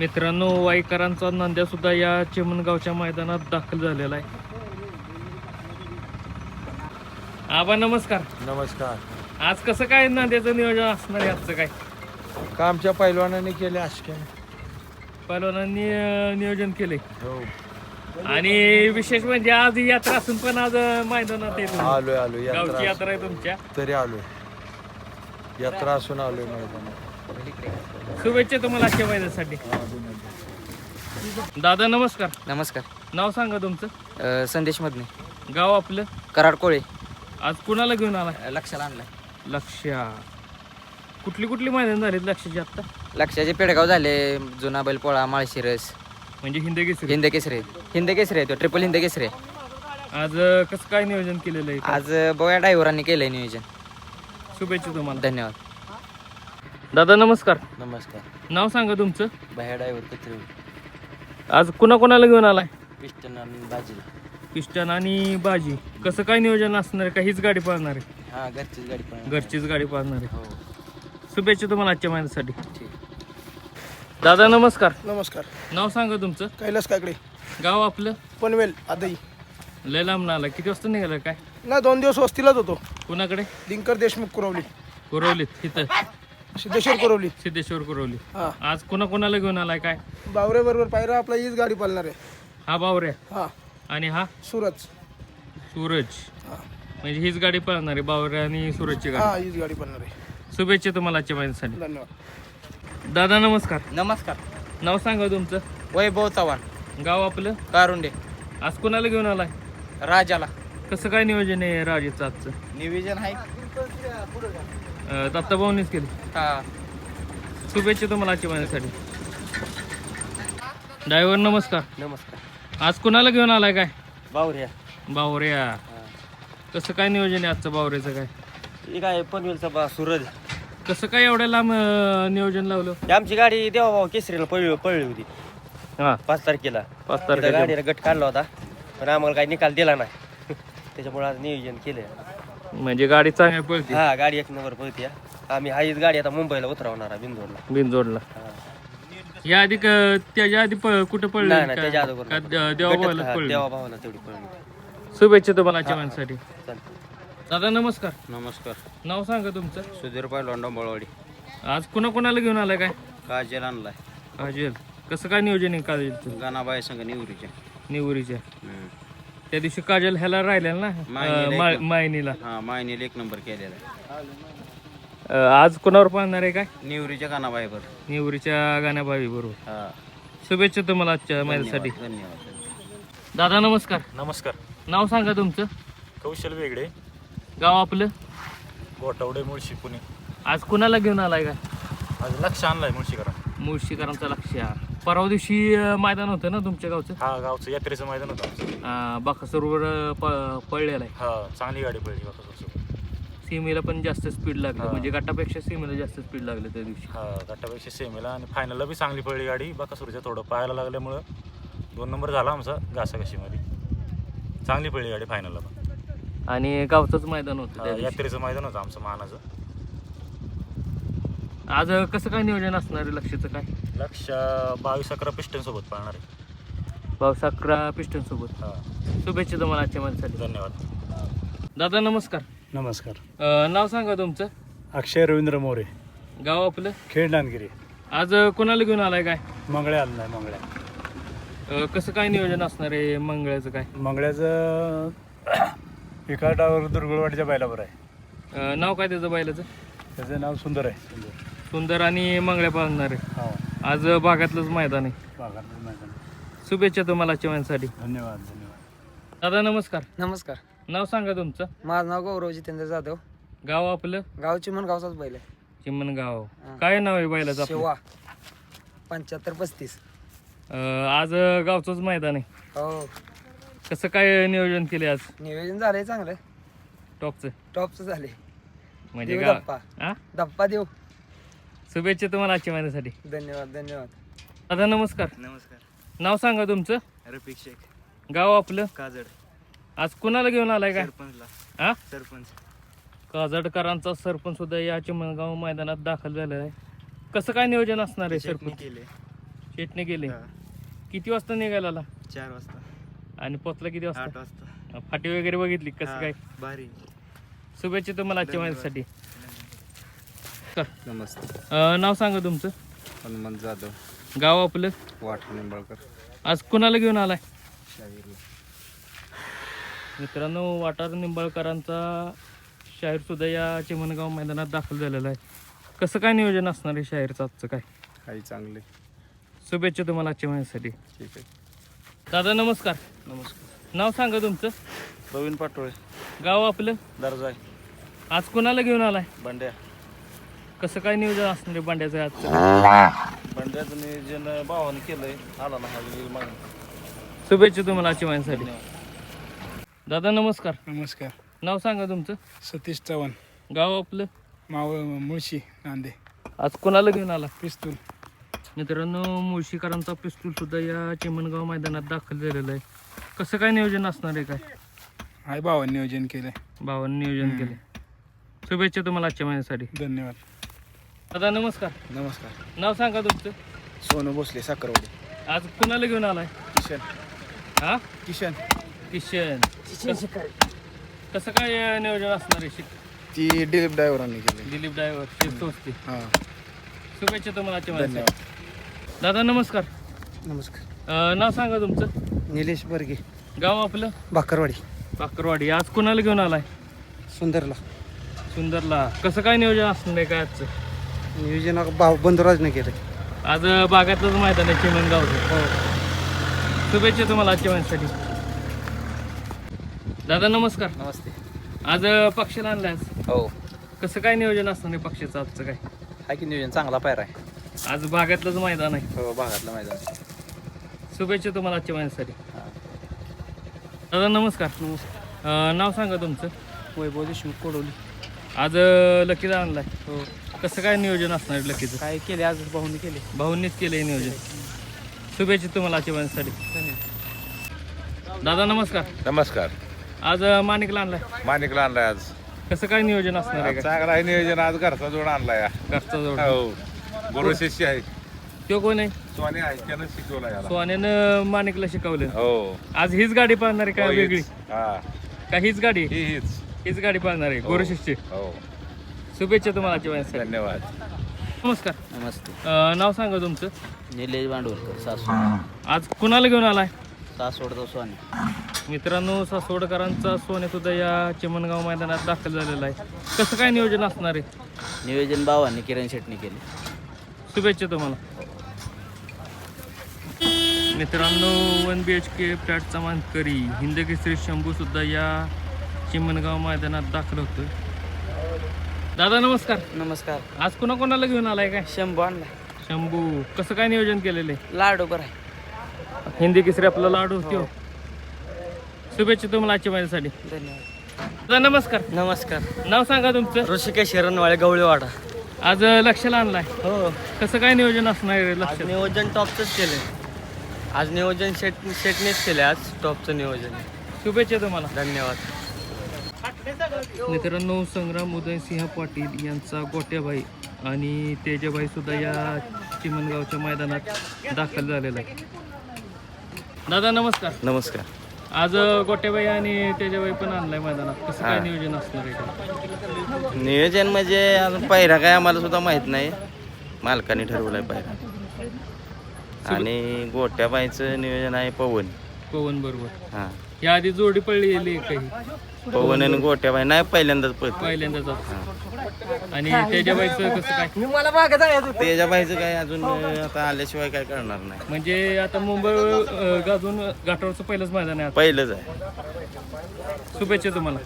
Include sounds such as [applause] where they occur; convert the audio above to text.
मित्रांनो वाईकरांचा नंद्या सुद्धा या चिमणगावच्या मैदानात दाखल झालेला आहे. आबा नमस्कार. नमस्कार. आज कसं काय नांद्याचं नियोजन असणार आहे आजचं काय? का आमच्या पैलवानाने केले अशके पहिलवानांनी अं, नियोजन केलंय हो. आणि विशेष म्हणजे आज ही यात्रा असून पण आज अं, मैदानात आहे तुम्ही. आलोय आलोय. गावची यात्रा यात्रा आहे तुमच्या. तरी आलोय. यात्रा असून आलोय मैदानात. शुभेच्छा तुम्हाला आजच्या मैदानासाठी दादा नमस्कार. नमस्कार. नाव सांगा तुमचं. अ, संदेश मधने गाव आपलं? कराड कोळे आज कुणाला घेऊन आला? लक्षाला आणलाय. लक्ष्या कुठली कुठली मैदान झालीत लक्षाची आत्ता? लक्षाचे पेडगाव झाले जुना बैलपोळा माळशिरस. म्हणजे हिंदी केसरी. हिंद केसरे. हिंद केसरे तो ट्रिपल हिंद केसरे. आज अं, कसं काय नियोजन केलेलं आहे आज अ, बघूया ड्रायव्हरांनी केलंय नियोजन. शुभेच्छा तुम्हाला. धन्यवाद. दादा नमस्कार. नमस्कार. नाव सांगा तुमचं. बाहेर ड्रायव्हर कत्री आज कुणा कोणाला घेऊन आलाय? पिस्टन आणि भाजी पिस्टन आणि बाजी. कसं काय नियोजन असणार आहे? का हीच गाडी पाळणार आहे? हा घरचीच गाडी पण घरचीच गाडी पाळणार आहे. हो. शुभेच्छा तुम्हाला आजच्या महिन्यासाठी. ठीक. दादा नमस्कार. नमस्कार. नाव सांगा तुमचं. कैलास काकडे. गाव आपलं? पनवेल आदई. लय लांब आला. किती वाजता निघालं काय? ना दोन दिवस वस्तीलाच होतो. कुणाकडे? दिनकर देशमुख कुरवली. कुरवलीत इथं. सिद्धेश्वर कुरवली. सिद्धेश्वर कुरवली. हा. आज कुणा कोणाला घेऊन आलाय काय? बावरे बरोबर पायरा आपला हीच गाडी पालणार आहे. हा बावऱ्या हा. आणि हा? सूरज. सूरज. हा. म्हणजे हीच गाडी पळणार आहे बावऱ्या आणि सूरजची गाडी. हा हीच गाडी पालणार आहे. शुभेच्छा तुम्हाला आजच्या धन्यवाद. दादा नमस्कार. नमस्कार. नाव सांगा तुमचं. वैभव चव्हाण. गाव आपलं? कारुंडे. आज कोणाला घेऊन आलाय? राजाला. कसं काय नियोजन आहे राजेचं आजचं? नियोजन आहे. दत्ताभाऊनीच केलं. हा. शुभेच्छा तुम्हाला आजच्या महिन्यासाठी. ड्रायव्हर नमस्कार. नमस्कार. आज कोणाला घेऊन आलाय काय? बावऱ्या. बावऱ्या. कसं काय नियोजन आहे आजचं बावऱ्याचं काय? ठीक आहे पनवेलचा बा सूरज. कसं काय एवढ्या लांब अं, नियोजन लावलं? ही आमची गाडी देवाभाऊ केसरीला पळली पळली होती. हा. पाच तारखेला. पाच तिथं तारखेला गाडीला गट काढला होता पण आम्हाला काही निकाल दिला नाही. [laughs] त्याच्यामुळे आज नियोजन केलंय. म्हणजे गाडी चांगली पळते. हा गाडी एक नंबर पळते आम्ही हाईच गाडी आता मुंबईला उतरवणार आहे बिंदोडला बिनजोडला. हा. या आधी क- त्याच्या आधी प- कुठं पडलं नाही नाही त्याच्या अगोदर नाही. देवाभावाला गटात- हा, पडलं देवाभावाला तेवढी पळली. शुभेच्छा तुम्हाला चालतं दादा नमस्कार. नमस्कार. नाव सांगा तुमचं. सुधीर पाहिलं डोंबळवाडी. आज कुणा कोणाला घेऊन आलाय काय? काजल आणलाय. काजल. कसं काय नियोजन आहे काजलचं? गाणाबाई संघ निवरीच्या निवरीच्या त्या दिवशी काजल ह्याला राहिलेला ना मायनीला अं, मा- मायनीला. हा मायनीला एक नंबर केलेला आहे. अं, आज कोणावर पाहणार आहे काय? निवरीच्या गाणाबाईवर निवरीच्या गाण्याभावी बरोबर. हा. शुभेच्छा तुम्हाला आजच्या माझ्यासाठी धन्यवाद दादा नमस्कार. नमस्कार. नाव सांगा तुमचं. कौशल वेगळे. गाव आपलं? गोटावडे मुळशी पुणे. आज कुणाला घेऊन आलाय काय आज लक्ष आणलाय मुळशीकरा मुळशीकरांचा लक्ष. परवा दिवशी अं, मैदान होतं ना तुमच्या गावचं? हा गावचं यात्रेचं मैदान होतं आमचं. अं, बाकासूरवर अं, प- पळलेला आहे. हा चांगली गाडी पडली बघा सीमेला पण जास्त स्पीड लागलं. हा. म्हणजे गटापेक्षा सीमेला जास्त स्पीड लागलं त्या दिवशी. हा गटापेक्षा सेमीला आणि फायनलला बी चांगली पडली गाडी. बाकासूरच्या थोडं पाहायला लागल्यामुळं दोन नंबर झाला आमचा घासाघाशीमध्ये. चांगली पडली गाडी फायनलला पण. आणि गावचंच मैदान होतं हा, त्या दिवशी. यात्रेचं मैदान होतं आमचं मानाचं. आज अं, कसं काय नियोजन असणार आहे? लक्षाचं काय? लक्ष बावीस अकरा पिस्टन सोबत पाळणार आहे. पाऊस अकरा पिस्टन सोबत हा. शुभेच्छा तुम्हाला आजच्या माझ्यासाठी धन्यवाद. दादा नमस्कार. नमस्कार. अं, नाव सांगा तुमचं. अक्षय रवींद्र मोरे. गाव आपलं? खेड नांदगिरी. आज अं, कोणाला घेऊन आलाय काय? मंगळ्या आलं नाही मंगळ्या अं, कसं काय नियोजन असणार आहे मंगळाचं काय? मंगळ्याचं [clears throat] पिकाटावर दुर्गुळवाडीच्या बैलावर आहे. अं, नाव काय त्याचं बैलाचं? त्याचं नाव सुंदर आहे सुंदर. सुंदर आणि मंगळ्या पाळणार आहे. हो. आज भागातलंच मैदान आहे. भागात मैदान. शुभेच्छा तुम्हाला माझ्यासाठी धन्यवाद धन्यवाद. दादा नमस्कार. नमस्कार. नाव सांगा तुमचं. माझं नाव गौरव जितेंद्र जाधव. गाव आपलं? गाव चिमणगावचाच बैल आहे. चिमणगाव. हा. काय नाव आहे बैलाचं आपलं? शेवा. पंच्याहत्तर पस्तीस. अं, आज गावचंच मैदान आहे. हो. कसं काय नियोजन केले आज? नियोजन झालंय चांगलं. टॉपचं. टॉपचं झाले म्हणजे देऊ गाव. दप्पा. हा धप्पा देऊ शुभेच्छा तुम्हाला आजच्या महिन्यासाठी. धन्यवाद धन्यवाद. दादा नमस्कार. नमस्कार. नाव सांगा तुमचं? रफिक शेख. गाव आपलं? काजड. आज कुणाला घेऊन आलाय काय? सरपंचला. हा सरपंच. काजडकरांचा सरपंच सुद्धा या चिमणगाव मैदानात दाखल झालेला आहे. कसं काय नियोजन असणार आहे सरपंच? केले. शेटने गेले किती वाजता निघाला चार वाजता. आणि पोचला किती आठ वाजता. वाजता फाटी वगैरे बघितली कसं काय? भारी. शुभेच्छा तुम्हाला आजच्या माझ्यासाठी नमस्ते. नाव सांगा तुमचं? हनुमंत जाधव. गाव आपलं? वाठ निंबाळकर. आज कुणाला घेऊन आलाय? शाहीरला. मित्रांनो वाटार निंबाळकरांचा शाहीर सुद्धा या चिमणगाव मैदानात दाखल झालेला आहे. कसं काय नियोजन असणार आहे शाहीरचं आजचं काय? काही चांगले. शुभेच्छा तुम्हाला आजच्या माझ्यासाठी ठीक आहे. दादा नमस्कार. नमस्कार. नाव सांगा तुमचं? प्रवीण पाटोळे. गाव आपलं? दर्जा आज कुणाला घेऊन आलाय? बंड्या. कसं काय नियोजन असणार आहे बांड्याचं आजचं बंड्याचं नियोजन भावाने केलंय. आला ना हा शुभेच्छा तुम्हाला आजच्या माझ्यासाठी दादा नमस्कार. नमस्कार. नाव सांगा तुमचं. सतीश चव्हाण. गाव आपलं? माव मुळशी नांदे. आज कोणाला घेऊन आला? पिस्तूल. मित्रांनो मुळशीकरांचा पिस्तूल सुद्धा या चिमणगाव मैदानात दाखल झालेला आहे. कसं काय नियोजन असणार आहे काय? हाय भावाने नियोजन केलंय. भावांनी नियोजन केले शुभेच्छा तुम्हाला आजच्या महिन्यासाठी धन्यवाद. दादा नमस्कार. नमस्कार. नाव सांगा तुमचं. सोनू भोसले साखरवाडी. आज कुणाला घेऊन आलाय? किशन. हा? किशन. किशन. कसं- कसं काय अं, नियोजन असणार आहे शिक ती दिलीप ड्रायव्हरांनी केली. दिलीप ड्रायव्हर शिस्त असते हां. शुभेच्छा तुम्हाला आजच्या धन्यवाद. दादा नमस्कार. नमस्कार. अं, नाव सांगा तुमचं. निलेश बर्गे. गाव आपलं? भाकरवाडी. बाकरवाडी आज कुणाला घेऊन आलाय? सुंदरला. सुंदरला. कसं काय नियोजन असणार आहे काय आजचं? नियोजन भाव बंधुराजने केलं. आज बागातलंच मैदान आहे चिमणगावचं शुभेच्छा तुम्हाला आजच्या महिन्यासाठी दादा नमस्कार. नमस्ते. आज पक्षाला आणलाय आज. हो. कसं काय नियोजन असणार आहे पक्षाचं आजचं काय? हा की नियोजन चांगला पायरा आहे. आज बागातलंच मैदान आहे. हो भागातलं मैदान शुभेच्छा तुम्हाला आजच्या महिन्यासाठी दादा नमस्कार. नमस्कार. नाव सांगा तुमचं. वैभव देशमुख कोडवली. आज लकीला आणलाय. हो. कसं काय नियोजन असणार लकीचं? काय केले आज भाऊने केले भाऊंनीच केलंय नियोजन. शुभेच्छा तुम्हाला महिन्यासाठी दादा नमस्कार. नमस्कार. आज माणिकला आणलाय. माणिकला आणलाय आज. कसं काय नियोजन असणार आहे? का चांगला आहे नियोजन. आज घरचा जोड आणलाय. घरचा जोड. हो. गुरु शिष्य आहे. तो कोण आहे? सोने आहे. त्यानं शिकवला याला. सोन्यानं माणिकला शिकवलं. हो. आज हीच गाडी पाळणार आहे काय हो, वेगळी? हीच. हा. का हीच गाडी? ही हीच. हीच गाडी पाळणार आहे गोरशिष्टी हो. शुभेच्छा तुम्हाला महिन्यासाठी धन्यवाद. नमस्कार. नमस्ते. अं, नाव सांगा तुमचं. निलेश भांडवलकर सासवड आज कुणाला घेऊन आलाय? सासवडचा स्वामी मित्रांनो सासवडकरांचा सोने सुद्धा या चिमणगाव मैदानात दाखल झालेला आहे. कसं काय नियोजन असणार आहे? नियोजन भावाने किरण शेटने केले. शुभेच्छा तुम्हाला. मित्रांनो वन बी एच के फ्लॅटचा मानकरी हिंदकेसरी शंभू सुद्धा या चिमणगाव मैदानात दाखल होतोय. दादा नमस्कार. नमस्कार. आज कोणा कोणाला घेऊन आलाय काय? शंभू आणला शंभू. कसं काय नियोजन केलेलं आहे? लाडू बरं आहे. हिंदी केसरी आपला लाडू त्यो शुभेच्छा तुम्हाला आजच्या माझ्यासाठी. धन्यवाद. दादा नमस्कार. नमस्कार. नाव सांगा तुमचं. ऋषिकेश शरणवाळे गवळीवाडा. आज लक्षाला आणलाय. हो. कसं काय नियोजन असणार आहे आज लक्ष नियोजन टॉपचंच केलं आज नियोजन शेट शेटनेच केलं आज टॉपचं नियोजन. शुभेच्छा तुम्हाला. धन्यवाद. मित्रांनो संग्राम उदयसिंह पाटील यांचा गोट्याबाई आणि तेजाबाई सुद्धा या चिमणगावच्या मैदानात दाखल झालेला आहे. दादा नमस्कार. नमस्कार. आज गोट्याबाई आणि तेजाबाई पण आणलाय मैदानात. कसं काय नियोजन असणार आहे? नियोजन म्हणजे अजून पायरा काय आम्हाला सुद्धा माहीत नाही. मालकाने ठरवलाय पायरा आणि गोट्याबाईचं नियोजन आहे पवन. पवन बरोबर. हां. या आधी जोडी पडलेली आहे काही पवन आणि गोट्याबाई नाही पहिल्यांदाच पळत पहिल्यांदाच आणि तेजाबाईचं कसं काय? तेजाबाईचं काय अजून अं, आता आल्याशिवाय काय करणार नाही. म्हणजे आता मुंबई अं, गाजून घाटावरचं पहिलंच मैदान आहे आता. पहिलंच आहे. शुभेच्छा तुम्हाला.